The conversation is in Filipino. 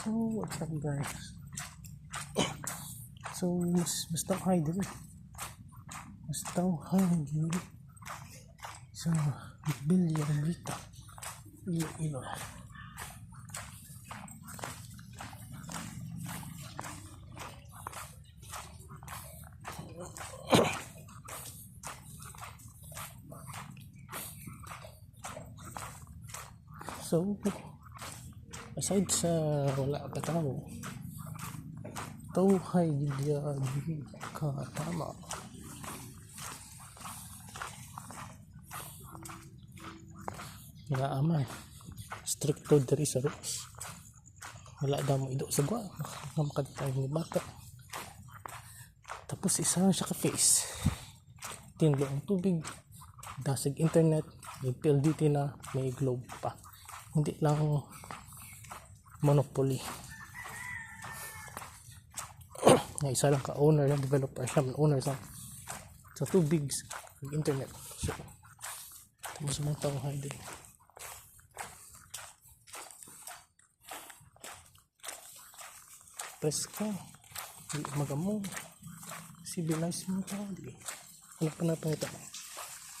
So, what's up guys? So, mas mas tao hay dito. Mas tao hay dito. So, billion dito. Ilo, ilo. So, aside sa wala ka tao, tawhay dia ka tama. Nga amay. Stricto diri sa rules. Wala daw mo ido sa gwa. Nga makaditay ni bata. Tapos isa siya ka face. Tinlo ang tubig. Dasig internet. May PLDT na. May globe pa. Hindi lang monopoly. na isa lang ka owner ng developer siya man owner sa sa tubig sa internet. So tapos mga tao din. Press ka. Hindi magamo civilize mo ka di ano pa na pangita